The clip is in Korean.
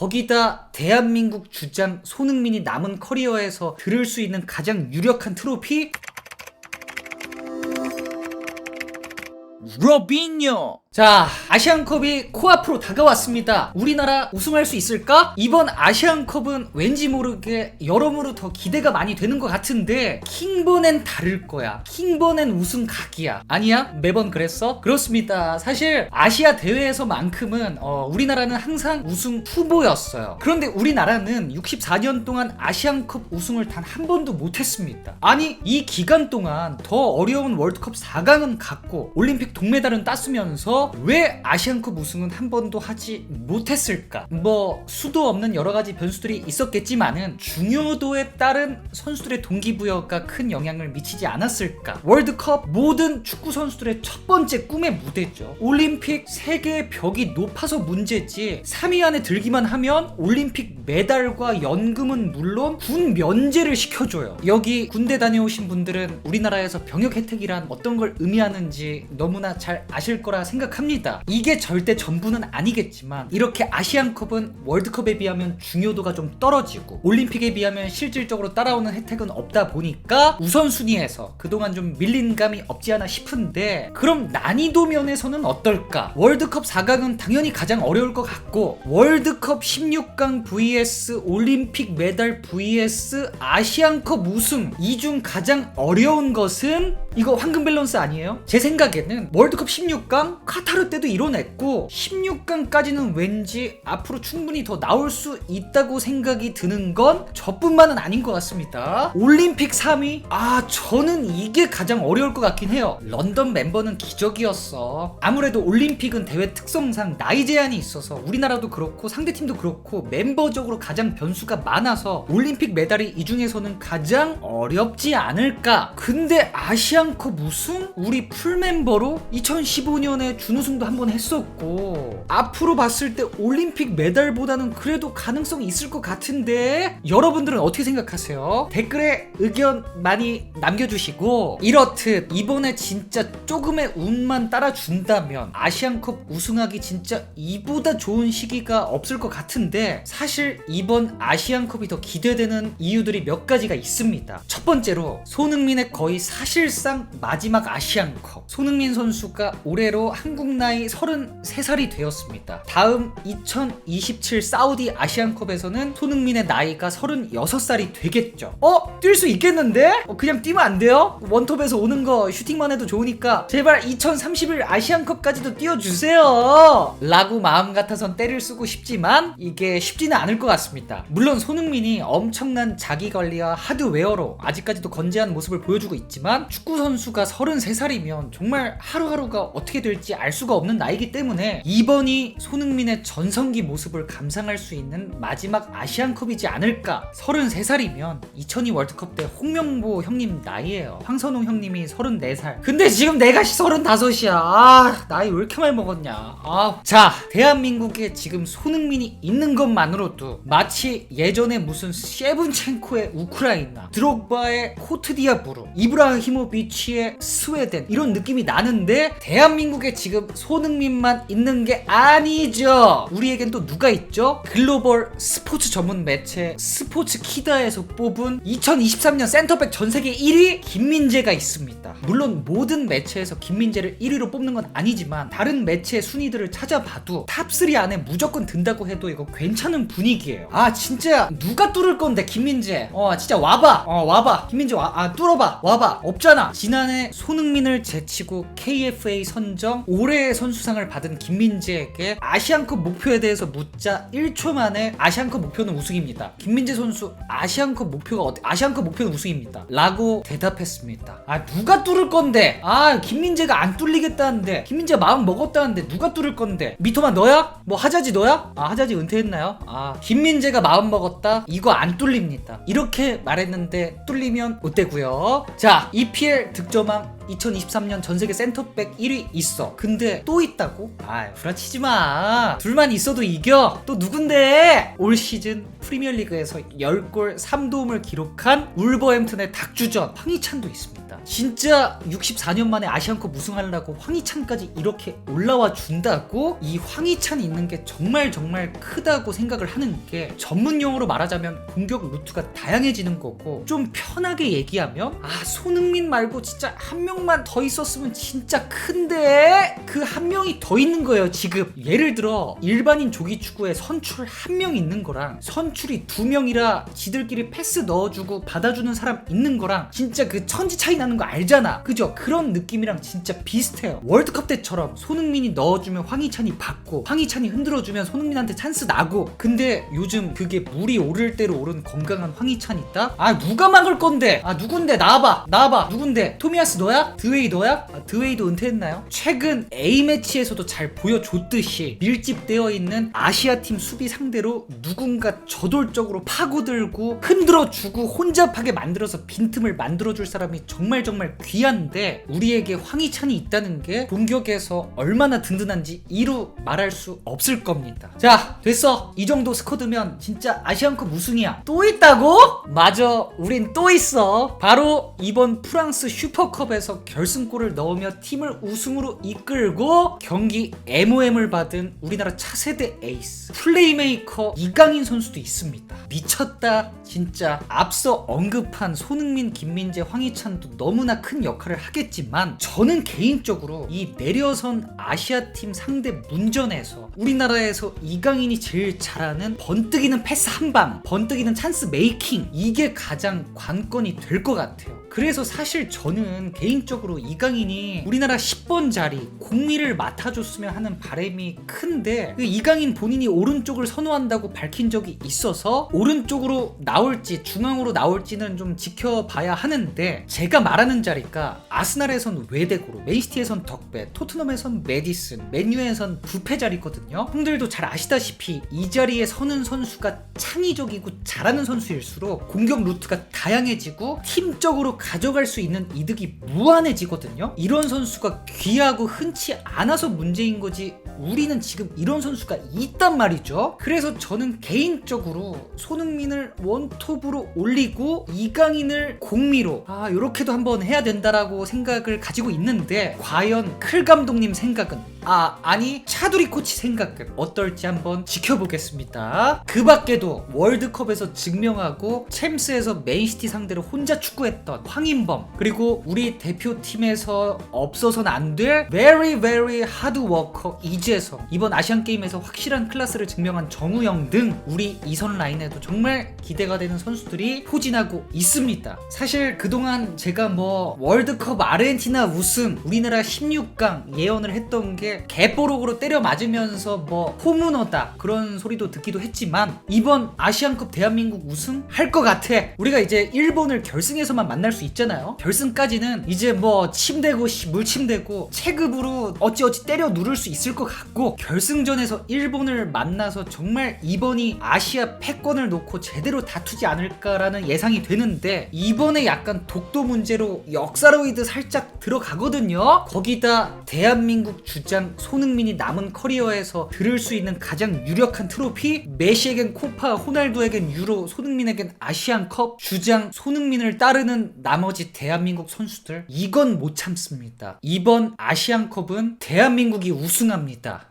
거기다 대한민국 주장 손흥민이 남은 커리어에서 들을 수 있는 가장 유력한 트로피 로빈요. 자, 아시안컵이 코앞으로 다가왔습니다. 우리나라 우승할 수 있을까? 이번 아시안컵은 왠지 모르게 여러모로 더 기대가 많이 되는 것 같은데 킹번엔 다를 거야. 킹번엔 우승 각이야. 아니야? 매번 그랬어? 그렇습니다. 사실 아시아 대회에서만큼은 어, 우리나라는 항상 우승 후보였어요. 그런데 우리나라는 64년 동안 아시안컵 우승을 단 한 번도 못했습니다. 아니 이 기간 동안 더 어려운 월드컵 4강은 갔고 올림픽 동메달은 땄으면서 왜 아시안컵 우승은 한 번도 하지 못했을까? 뭐 수도 없는 여러 가지 변수들이 있었겠지만은 중요도에 따른 선수들의 동기부여가 큰 영향을 미치지 않았을까? 월드컵 모든 축구 선수들의 첫 번째 꿈의 무대죠. 올림픽 세계의 벽이 높아서 문제지 3위 안에 들기만 하면 올림픽 메달과 연금은 물론 군 면제를 시켜줘요. 여기 군대 다녀오신 분들은 우리나라에서 병역 혜택이란 어떤 걸 의미하는지 너무 나 잘 아실 거라 생각합니다. 이게 절대 전부는 아니겠지만 이렇게 아시안컵은 월드컵에 비하면 중요도가 좀 떨어지고 올림픽에 비하면 실질적으로 따라오는 혜택은 없다 보니까 우선순위에서 그동안 좀 밀린 감이 없지 않아 싶은데 그럼 난이도 면에서는 어떨까? 월드컵 4강은 당연히 가장 어려울 것 같고 월드컵 16강 vs 올림픽 메달 vs 아시안컵 우승 이 중 가장 어려운 것은 이거 황금 밸런스 아니에요? 제 생각에는 월드컵 16강 카타르 때도 이뤄냈고 16강까지는 왠지 앞으로 충분히 더 나올 수 있다고 생각이 드는 건 저뿐만은 아닌 것 같습니다. 올림픽 3위? 아 저는 이게 가장 어려울 것 같긴 해요. 런던 멤버는 기적이었어. 아무래도 올림픽은 대회 특성상 나이 제한이 있어서 우리나라도 그렇고 상대 팀도 그렇고 멤버적으로 가장 변수가 많아서 올림픽 메달이 이 중에서는 가장 어렵지 않을까. 근데 아시안컵 우승? 우리 풀 멤버로 2015년에 준우승도 한 번 했었고 앞으로 봤을 때 올림픽 메달보다는 그래도 가능성이 있을 것 같은데 여러분들은 어떻게 생각하세요? 댓글에 의견 많이 남겨주시고 이렇듯 이번에 진짜 조금의 운만 따라준다면 아시안컵 우승하기 진짜 이보다 좋은 시기가 없을 것 같은데 사실 이번 아시안컵이 더 기대되는 이유들이 몇 가지가 있습니다. 첫 번째로 손흥민의 거의 사실상 마지막 아시안컵. 손흥민 선수 가 올해로 한국 나이 33살이 되었습니다. 다음 2027 사우디 아시안컵에서는 손흥민의 나이가 36살이 되겠죠. 어? 뛸 수 있겠는데? 어, 그냥 뛰면 안 돼요? 원톱에서 오는 거 슈팅만 해도 좋으니까 제발 2031 아시안컵까지도 뛰어주세요. 라고 마음 같아선 때를 쓰고 싶지만 이게 쉽지는 않을 것 같습니다. 물론 손흥민이 엄청난 자기 관리와 하드웨어로 아직까지도 건재한 모습을 보여주고 있지만 축구 선수가 33살이면 정말 하루 하루가 어떻게 될지 알 수가 없는 나이기 때문에 이번이 손흥민의 전성기 모습을 감상할 수 있는 마지막 아시안컵이지 않을까. 33살이면 2002 월드컵 때 홍명보 형님 나이에요. 황선홍 형님이 34살. 근데 지금 내가 35이야. 아, 나이 왜 이렇게 많이 먹었냐. 아. 자, 대한민국에 지금 손흥민이 있는 것만으로도 마치 예전에 무슨 셰븐첸코의 우크라이나, 드록바의 코트디아부르, 이브라히모비치의 스웨덴 이런 느낌이 나는데 대한민국에 지금 손흥민만 있는 게 아니죠. 우리에겐 또 누가 있죠? 글로벌 스포츠 전문 매체 스포츠 키다에서 뽑은 2023년 센터백 전 세계 1위 김민재가 있습니다. 물론 모든 매체에서 김민재를 1위로 뽑는 건 아니지만 다른 매체 순위들을 찾아봐도 탑3 안에 무조건 든다고 해도 이거 괜찮은 분위기예요. 아 진짜 누가 뚫을 건데 김민재. 어 진짜 와봐. 어 와봐. 김민재 와. 아 뚫어봐. 와봐. 없잖아. 지난해 손흥민을 제치고 KFA 선정 올해의 선수상을 받은 김민재에게 아시안컵 목표에 대해서 묻자 1초 만에 아시안컵 목표는 우승입니다. 김민재 선수 아시안컵 목표가 어때? 아시안컵 목표는 우승입니다. 라고 대답했습니다. 아 누가 뚫을 건데? 아 김민재가 안 뚫리겠다는데 김민재 마음 먹었다는데 누가 뚫을 건데? 미토만 너야? 뭐 하자지 너야? 아 하자지 은퇴했나요? 아 김민재가 마음 먹었다? 이거 안 뚫립니다. 이렇게 말했는데 뚫리면 어때고요? 자 EPL 득점왕 2023년 전 세계 센터백 1위 있어. 근데 또 있다고? 아, 구라치지 마. 둘만 있어도 이겨. 또 누군데? 올 시즌 프리미어리그에서 10골 3도움을 기록한 울버햄튼의 닥주전 황희찬도 있습니다. 진짜 64년 만에 아시안컵 우승하려고 황희찬까지 이렇게 올라와 준다고? 이 황희찬이 있는 게 정말 정말 크다고 생각을 하는 게 전문 용어로 말하자면 공격 루트가 다양해지는 거고 좀 편하게 얘기하면 아 손흥민 말고 진짜 한 명만 더 있었으면 진짜 큰데? 그 한 명이 더 있는 거예요 지금. 예를 들어 일반인 조기 축구에 선출 한 명 있는 거랑 선출이 두 명이라 지들끼리 패스 넣어주고 받아주는 사람 있는 거랑 진짜 그 천지 차이 나는 거 알잖아. 그죠? 그런 느낌이랑 진짜 비슷해요. 월드컵 때처럼 손흥민이 넣어주면 황희찬이 받고 황희찬이 흔들어주면 손흥민한테 찬스 나고. 근데 요즘 그게 물이 오를 대로 오른 건강한 황희찬 있다? 아 누가 막을 건데? 아 누군데? 나와봐. 나와봐. 누군데? 토미아스 너야? 드웨이 너야? 아, 드웨이도 은퇴했나요? 최근 A 매치에서도 잘 보여줬듯이 밀집되어 있는 아시아 팀 수비 상대로 누군가 저돌적으로 파고들고 흔들어주고 혼잡하게 만들어서 빈틈을 만들어줄 사람이 정말 정말 귀한데 우리에게 황희찬이 있다는 게 공격에서 얼마나 든든한지 이루 말할 수 없을 겁니다. 자 됐어 이 정도 스쿼드면 진짜 아시안컵 우승이야. 또 있다고? 맞아 우린 또 있어. 바로 이번 프랑스 슈퍼컵에서 결승골을 넣으며 팀을 우승으로 이끌고 경기 MOM을 받은 우리나라 차세대 에이스 플레이메이커 이강인 선수도 있습니다. 미쳤다 진짜 앞서 언급한 손흥민, 김민재, 황희찬도 너무 나 큰 역할을 하겠지만 저는 개인적으로 이 내려선 아시아 팀 상대 문전에서 우리나라에서 이강인이 제일 잘하는 번뜩이는 패스 한 방, 번뜩이는 찬스 메이킹 이게 가장 관건이 될 것 같아요. 그래서 사실 저는 개인적으로 이강인이 우리나라 10번 자리 공미를 맡아줬으면 하는 바람이 큰데 그 이강인 본인이 오른쪽을 선호한다고 밝힌 적이 있어서 오른쪽으로 나올지 중앙으로 나올지는 좀 지켜봐야 하는데 제가 말 하는 자리가 아스날에선 외대고로 맨시티에선 덕배 토트넘에선 메디슨 맨유에선 부패 자리거든요 형들도 잘 아시다시피 이 자리에 서는 선수가 창의적이고 잘하는 선수일수록 공격 루트가 다양해지고 팀적으로 가져갈 수 있는 이득이 무한해지거든요. 이런 선수가 귀하고 흔치 않아서 문제인 거지. 우리는 지금 이런 선수가 있단 말이죠. 그래서 저는 개인적으로 손흥민을 원톱으로 올리고 이강인을 공미로 아 이렇게도 한번 해야 된다라고 생각을 가지고 있는데 과연 클 감독님 생각은 아 아니 차두리 코치 생각은 어떨지 한번 지켜보겠습니다. 그 밖에도 월드컵에서 증명하고 챔스에서 맨시티 상대로 혼자 축구했던 황인범 그리고 우리 대표팀에서 없어선 안될 very very hard worker 이재성 이번 아시안 게임에서 확실한 클래스를 증명한 정우영 등 우리 이선 라인에도 정말 기대가 되는 선수들이 포진하고 있습니다. 사실 그동안 제가 뭐 월드컵 아르헨티나 우승 우리나라 16강 예언을 했던 게 개뽀록으로 때려 맞으면서 뭐 호문어다 그런 소리도 듣기도 했지만 이번 아시안컵 대한민국 우승 할 것 같아. 우리가 이제 일본을 결승에서만 만날 수 있잖아요. 결승까지는 이제 뭐 침대고 씨, 물침대고 체급으로 어찌어찌 때려 누를 수 있을 것 같고 결승전에서 일본을 만나서 정말 이번이 아시아 패권을 놓고 제대로 다투지 않을까라는 예상이 되는데 이번에 약간 독도 문제로 역사로이드 살짝 들어가거든요. 거기다 대한민국 주장 손흥민이 남은 커리어에서 들을 수 있는 가장 유력한 트로피 메시에겐 코파, 호날두에겐 유로, 손흥민에겐 아시안컵 주장 손흥민을 따르는 나머지 대한민국 선수들 이건 못 참습니다. 이번 아시안컵은 대한민국이 우승합니다.